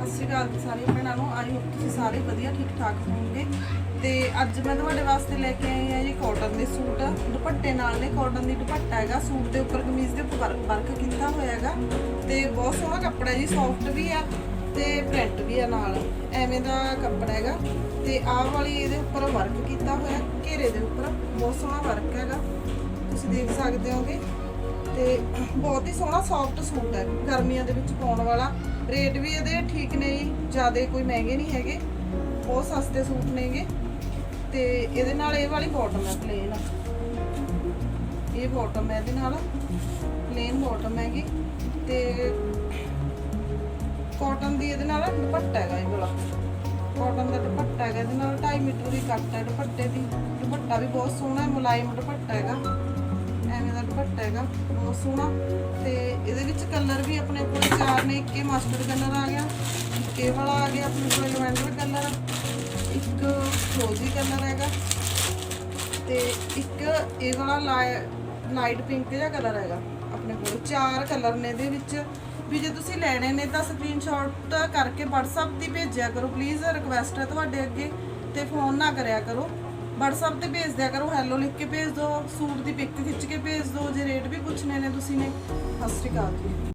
ਸਤਿ ਸ਼੍ਰੀ ਅਕਾਲ ਜੀ ਸਾਰੀਆਂ ਭੈਣਾਂ ਨੂੰ। ਆਈ ਹੋਪ ਤੁਸੀਂ ਸਾਰੇ ਵਧੀਆ ਠੀਕ ਠਾਕ ਹੋਵੋਗੇ। ਤੇ ਅੱਜ ਮੈਂ ਤੁਹਾਡੇ ਵਾਸਤੇ ਲੈ ਕੇ ਆਈ ਹਾਂ ਜੀ ਕਾਟਨ ਦੇ ਸੂਟ। ਦੁਪੱਟੇ ਨਾਲ ਨੇ, ਕਾਟਨ ਦੀ ਦੁਪੱਟਾ ਹੈਗਾ। ਸੂਟ ਦੇ ਉੱਪਰ ਕਮੀਜ਼ ਦੇ ਉੱਪਰ ਵਰਕ ਕੀਤਾ ਹੋਇਆ ਹੈਗਾ। ਤੇ ਬਹੁਤ ਸੋਹਣਾ ਕੱਪੜਾ ਜੀ ਸੌਫਟ ਵੀ ਆ ਤੇ ਪ੍ਰਿੰਟ ਵੀ ਆ ਨਾਲ। ਐਵੇਂ ਦਾ ਕੱਪੜਾ ਹੈਗਾ। ਤੇ ਆਹ ਵਾਲੀ ਇਹਦੇ ਉੱਪਰ ਵਰਕ ਕੀਤਾ ਹੋਇਆ, ਘੇਰੇ ਦੇ ਉੱਪਰ। ਬਹੁਤ ਸੋਹਣਾ ਵਰਕ ਹੈਗਾ। ਤੁਸੀਂ ਦੇਖ ਸਕਦੇ ਹੋਗੇ। ਤੇ ਬਹੁਤ ਹੀ ਸੋਹਣਾ ਸੌਫਟ ਸੂਟ ਹੈ, ਗਰਮੀਆਂ ਦੇ ਵਿੱਚ ਪਾਉਣ ਵਾਲਾ। ਰੇਟ ਵੀ ਇਹਦੇ ਠੀਕ ਨੇ ਜੀ, ਜ਼ਿਆਦਾ ਕੋਈ ਮਹਿੰਗੇ ਨਹੀਂ ਹੈਗੇ, ਬਹੁਤ ਸਸਤੇ ਸੂਟ ਨੇਗੇ। ਤੇ ਇਹਦੇ ਨਾਲ ਇਹ ਵਾਲੀ ਬਾਟਮ ਹੈ ਪਲੇਨ ਇਹ ਬਾਟਮ ਹੈ ਇਹਦੇ ਨਾਲ ਪਲੇਨ ਬਾਟਮ ਹੈਗੀ। ਤੇ ਕਾਟਨ ਦੀ ਇਹਦੇ ਨਾਲ ਦੁਪੱਟਾ ਹੈਗਾ ਇਹ ਵਾਲਾ। ਕਾਟਨ ਦਾ ਦੁਪੱਟਾ ਹੈਗਾ ਇਹਦੇ ਨਾਲ 2.5 ਮੀਟਰ ਦੀ ਕੱਟ ਹੈ ਦੁਪੱਟੇ ਦੀ। ਦੁਪੱਟਾ ਵੀ ਬਹੁਤ ਸੋਹਣਾ ਹੈ, ਮੁਲਾਇਮ ਦੁਪੱਟਾ ਹੈਗਾ। ਐਵੇਂ ਦਾ ਦੁਪੱਟਾ ਹੈਗਾ, ਬਹੁਤ ਸੋਹਣਾ। ਤੇ ਇਹਦੇ ਵਿੱਚ ਕਲਰ ਵੀ ਆਪਣੇ ਕੋਲ ਚਾਰ ਨੇ, ਇੱਕ ਇਹ ਮਸਟਰਡ ਕਲਰ ਆ ਗਿਆ, ਇੱਕ ਇਹ ਵਾਲਾ ਆ ਗਿਆ ਆਪਣੇ ਕੋਲ ਲਵੈਂਡਰ ਕਲਰ ਇੱਕ ਰੋਜ਼ੀ ਕਲਰ ਹੈਗਾ, ਤੇ ਇੱਕ ਇਹ ਵਾਲਾ ਲਾਈਟ ਪਿੰਕ ਜਿਹਾ ਕਲਰ ਹੈਗਾ ਆਪਣੇ ਕੋਲ। ਚਾਰ ਕਲਰ ਨੇ ਇਹਦੇ ਵਿੱਚ। ਵੀ ਜੇ ਤੁਸੀਂ ਲੈਣੇ ਨੇ ਤਾਂ ਸਕਰੀਨਸ਼ਾਟ ਕਰਕੇ WhatsApp ਤੇ ਭੇਜਿਆ ਕਰੋ ਪਲੀਜ਼ ਰਿਕਵੈਸਟ ਹੈ ਤੁਹਾਡੇ ਅੱਗੇ, ਤੇ ਫੋਨ ਨਾ ਕਰਿਆ ਕਰੋ। WhatsApp ਤੇ ਭੇਜ ਦਿਆ ਕਰੋ ਹੈਲੋ ਲਿਖ ਕੇ ਭੇਜ ਦਿਓ, ਸੂਟ ਦੀ ਪਿਕ ਖਿੱਚ ਕੇ ਭੇਜ ਦਿਓ, ਜੇ ਰੇਟ ਵੀ ਪੁੱਛਣੇ ਨੇ ਤੁਸੀਂ ਨੇ, ਸਤਿ ਸ਼੍ਰੀ ਅਕਾਲ ਜੀ।